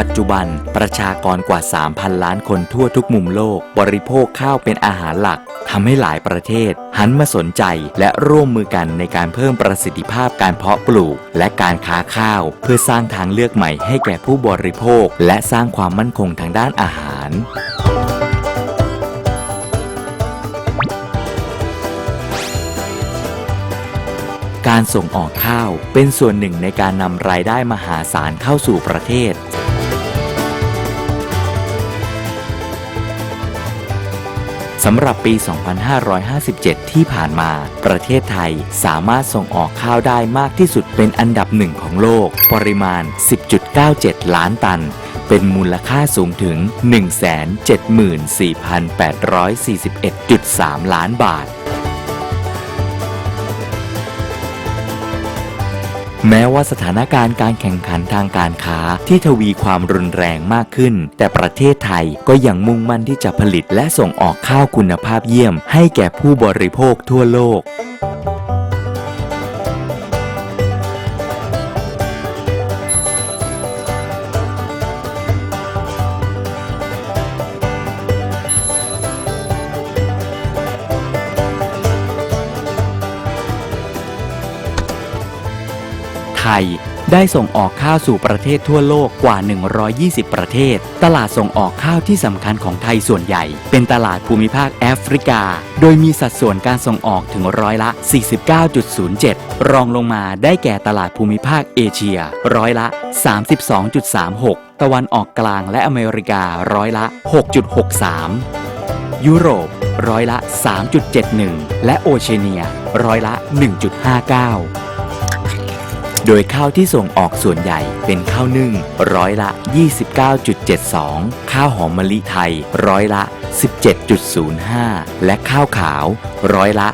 ปัจจุบันประชากรกว่า 3,000 ล้านคนทั่วทุกมุมโลก บริโภคข้าวเป็นอาหารหลักทำให้หลายประเทศ หันมาสนใจและร่วมมือกันในการเพิ่มประสิทธิภาพการเพาะปลูก และการค้าข้าว เพื่อสร้างทางเลือกใหม่ให้แก่ผู้บริโภค และสร้างความมั่นคงทางด้านอาหาร การส่งออกข้าวเป็นส่วนหนึ่งในการนำรายได้มหาศาลเข้าสู่ประเทศ สำหรับปี 2557 ที่ผ่านมา ประเทศไทยสามารถส่งออกข้าวได้มากที่สุดเป็นอันดับหนึ่งของโลก ปริมาณ 10.97 ล้านตัน เป็นมูลค่าสูงถึง 174,841.3 ล้านบาท แม้ว่าสถานการณ์การแข่งขันทางการค้าที่ทวีความรุนแรงมากขึ้น แต่ประเทศไทยก็ยังมุ่งมั่นที่จะผลิตและส่งออกข้าวคุณภาพเยี่ยม ให้แก่ผู้บริโภคทั่วโลก ทย ได้ส่งออกข้าวสู่ประเทศทั่วโลกกว่า 120 ประเทศ ตลาดส่งออกข้าวที่สำคัญของไทยส่วนใหญ่ เป็นตลาดภูมิภาคแอฟริกา โดยมีสัดส่วนการส่งออกถึงร้อยละ 49.07 รองลงมาได้แก่ตลาดภูมิภาคเอเชีย ร้อยละ 32.36 ตะวันออกกลางและอเมริการ้อยละ 6.63ยุโรปร้อยละ 3.71 และโอเชเนีย ร้อยละ 1.59 โดยข้าวที่ส่งออกส่วนใหญ่เป็นข้าวนึ่งร้อยละ 29.72 ข้าวหอมมะลิไทยร้อยละ 17.05 และข้าวขาวร้อยละ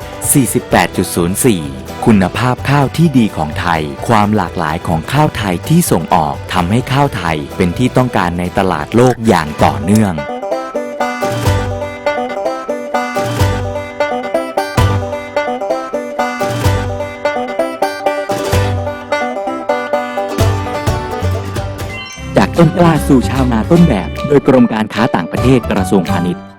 48.04 คุณภาพข้าวที่ดีของไทย ความหลากหลายของข้าวไทยที่ส่งออกทำให้ข้าวไทยเป็นที่ต้องการในตลาดโลกอย่างต่อเนื่อง จากต้นกล้าสู่ชาวนาต้นแบบ โดยกรมการค้าต่างประเทศกระทรวงพาณิชย์